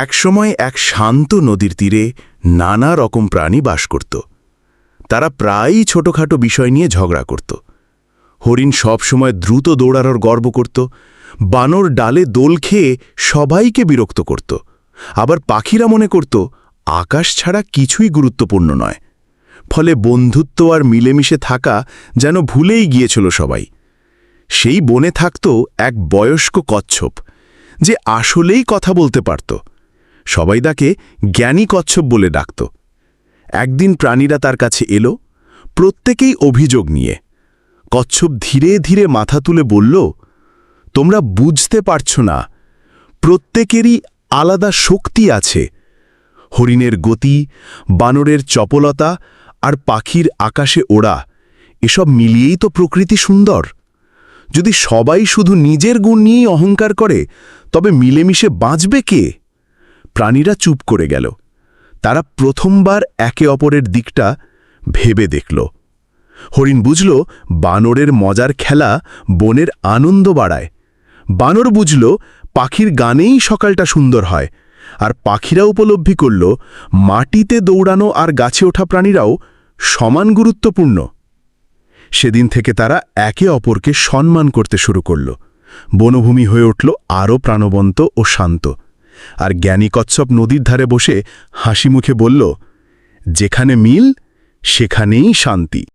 একসময় এক শান্ত নদীর তীরে নানা রকম প্রাণী বাস করত। তারা প্রায়ই ছোটখাটো বিষয় নিয়ে ঝগড়া করত। হরিণ সবসময় দ্রুত দৌড়ানোর গর্ব করত, বানর ডালে দোল খেয়ে সবাইকে বিরক্ত করত। আবার পাখিরা মনে করত, আকাশ ছাড়া কিছুই গুরুত্বপূর্ণ নয়। ফলে বন্ধুত্ব আর মিলেমিশে থাকা যেন ভুলেই গিয়েছিল সবাই। সেই বনে থাকত এক বয়স্ক কচ্ছপ, যে আসলেই কথা বলতে পারত। সবাই তাকে জ্ঞানী কচ্ছপ বলে ডাকত। একদিন প্রাণীরা তার কাছে এলো, প্রত্যেকেই অভিযোগ নিয়ে। কচ্ছপ ধীরে ধীরে মাথা তুলে বলল, তোমরা বুঝতে পারছ না, প্রত্যেকেরই আলাদা শক্তি আছে। হরিণের গতি, বানরের চপলতা আর পাখির আকাশে ওড়া, এসব মিলিয়েই তো প্রকৃতি সুন্দর। যদি সবাই শুধু নিজের গুণ নিয়েই অহংকার করে, তবে মিলেমিশে বাঁচবে কে? প্রাণীরা চুপ করে গেল। তারা প্রথমবার একে অপরের দিকটা ভেবে দেখল। হরিণ বুঝল, বানরের মজার খেলা বনের আনন্দ বাড়ায়। বানর বুঝল, পাখির গানেই সকালটা সুন্দর হয়। আর পাখিরা উপলব্ধি করল, মাটিতে দৌড়ানো আর গাছে ওঠা প্রাণীরাও সমান গুরুত্বপূর্ণ। সেদিন থেকে তারা একে অপরকে সম্মান করতে শুরু করল। বনভূমি হয়ে উঠল আরও প্রাণবন্ত ও শান্ত। আর জ্ঞানী কচ্ছপ নদীর ধারে বসে হাসি মুখে বলল যেখানে মিল সেখানেই শান্তি।